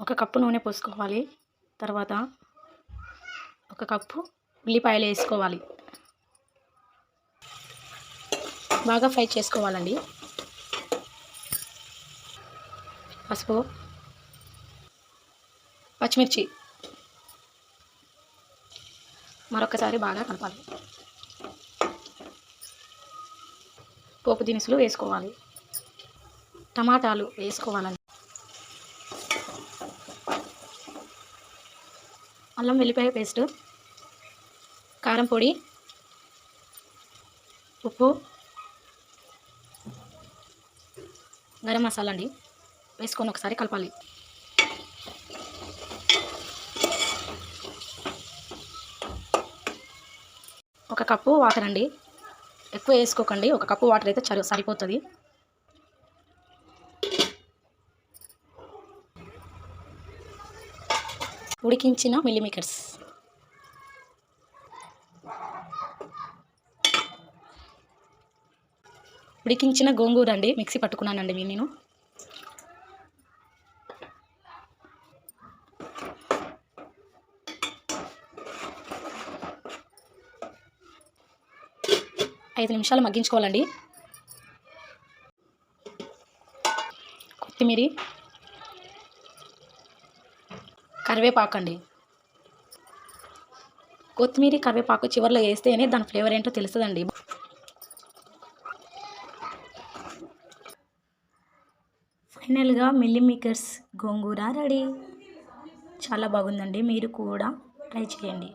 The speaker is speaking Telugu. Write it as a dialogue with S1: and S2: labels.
S1: ఒక కప్పు నూనె పోసుకోవాలి. తర్వాత ఒక కప్పు ఉల్లిపాయలు వేసుకోవాలి. బాగా ఫ్రై చేసుకోవాలండి. పసుపు పచ్చిమిర్చి మరొకసారి బాగా కలపాలి. పోపు దినుసులు వేసుకోవాలి. టమాటాలు వేసుకోవాలండి. అల్లం వెల్లిపాయ పేస్ట్ కారం పొడి ఉప్పు గరం మసాలా అండి. వేసుకొని ఒకసారి కలపాలి. ఒక కప్పు వాటర్ అండి. ఎక్కువ వేసుకోకండి. ఒక కప్పు వాటర్ అయితే సరిపోతుంది. ఉడికించిన మిల్లిమేకర్స్ ఉడికించిన గోంగూర అండి మిక్సీ పట్టుకున్నానండి నేను. ఐదు నిమిషాలు మగ్గించుకోవాలండి. కొత్తిమీరి. కరివేపాకు అండి కొత్తిమీర కరివేపాకు చివరిలో వేస్తేనే దాని ఫ్లేవర్ ఏంటో తెలుస్తుందండి. ఫైనల్గా మిల్లీమేకర్స్ గోంగూర రెడీ. చాలా బాగుందండి. మీరు కూడా ట్రై చేయండి.